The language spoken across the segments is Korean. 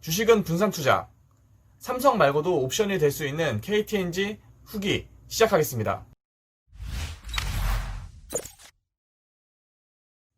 주식은 분산 투자. 삼성 말고도 옵션이 될 수 있는 KTNG 후기 시작하겠습니다.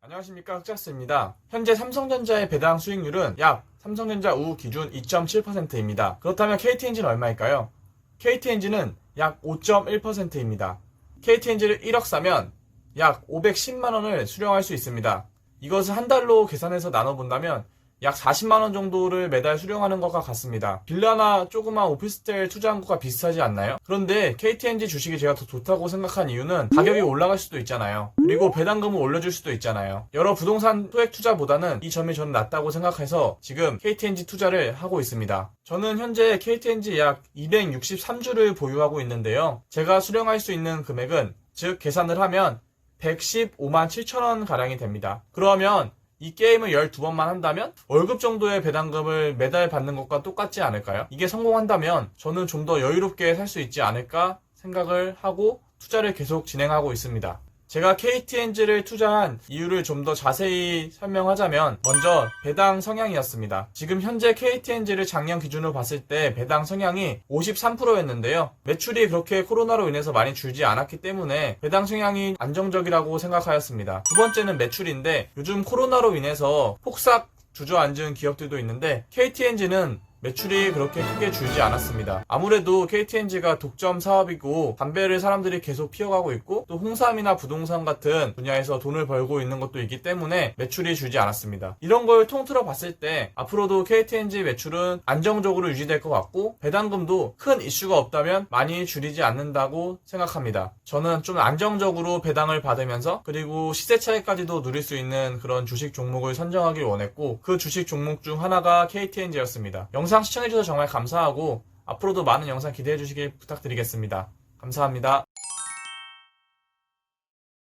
안녕하십니까 흑자스입니다. 현재 삼성전자의 배당 수익률은 약 삼성전자 우 기준 2.7%입니다. 그렇다면 KTNG는 얼마일까요? KTNG는 약 5.1%입니다. KTNG를 1억 사면 약 510만원을 수령할 수 있습니다. 이것을 한 달로 계산해서 나눠본다면 약 40만원 정도를 매달 수령하는 것과 같습니다. 빌라나 조그만 오피스텔 투자한 것과 비슷하지 않나요? 그런데 KTNG 주식이 제가 더 좋다고 생각한 이유는 가격이 올라갈 수도 있잖아요. 그리고 배당금을 올려줄 수도 있잖아요. 여러 부동산 소액 투자보다는 이 점이 저는 낫다고 생각해서 지금 KTNG 투자를 하고 있습니다. 저는 현재 KTNG 약 263주를 보유하고 있는데요. 제가 수령할 수 있는 금액은 즉 계산을 하면 115만 7천원 가량이 됩니다. 그러면 이 게임을 12번만 한다면 월급 정도의 배당금을 매달 받는 것과 똑같지 않을까요? 이게 성공한다면 저는 좀 더 여유롭게 살 수 있지 않을까 생각을 하고 투자를 계속 진행하고 있습니다. 제가 KTNG를 투자한 이유를 좀 더 자세히 설명하자면 먼저 배당 성향이었습니다. 지금 현재 KTNG를 작년 기준으로 봤을 때 배당 성향이 53%였는데요. 매출이 그렇게 코로나로 인해서 많이 줄지 않았기 때문에 배당 성향이 안정적이라고 생각하였습니다. 두 번째는 매출인데 요즘 코로나로 인해서 폭삭 주저앉은 기업들도 있는데 KTNG는 매출이 그렇게 크게 줄지 않았습니다. 아무래도 KTNG가 독점 사업이고 담배를 사람들이 계속 피워가고 있고 또 홍삼이나 부동산 같은 분야에서 돈을 벌고 있는 것도 있기 때문에 매출이 줄지 않았습니다. 이런 걸 통틀어 봤을 때 앞으로도 KTNG 매출은 안정적으로 유지될 것 같고 배당금도 큰 이슈가 없다면 많이 줄이지 않는다고 생각합니다. 저는 좀 안정적으로 배당을 받으면서 그리고 시세 차익까지도 누릴 수 있는 그런 주식 종목을 선정하길 원했고 그 주식 종목 중 하나가 KTNG였습니다. 영상 시청해주셔서 정말 감사하고 앞으로도 많은 영상 기대해 주시길 부탁드리겠습니다. 감사합니다.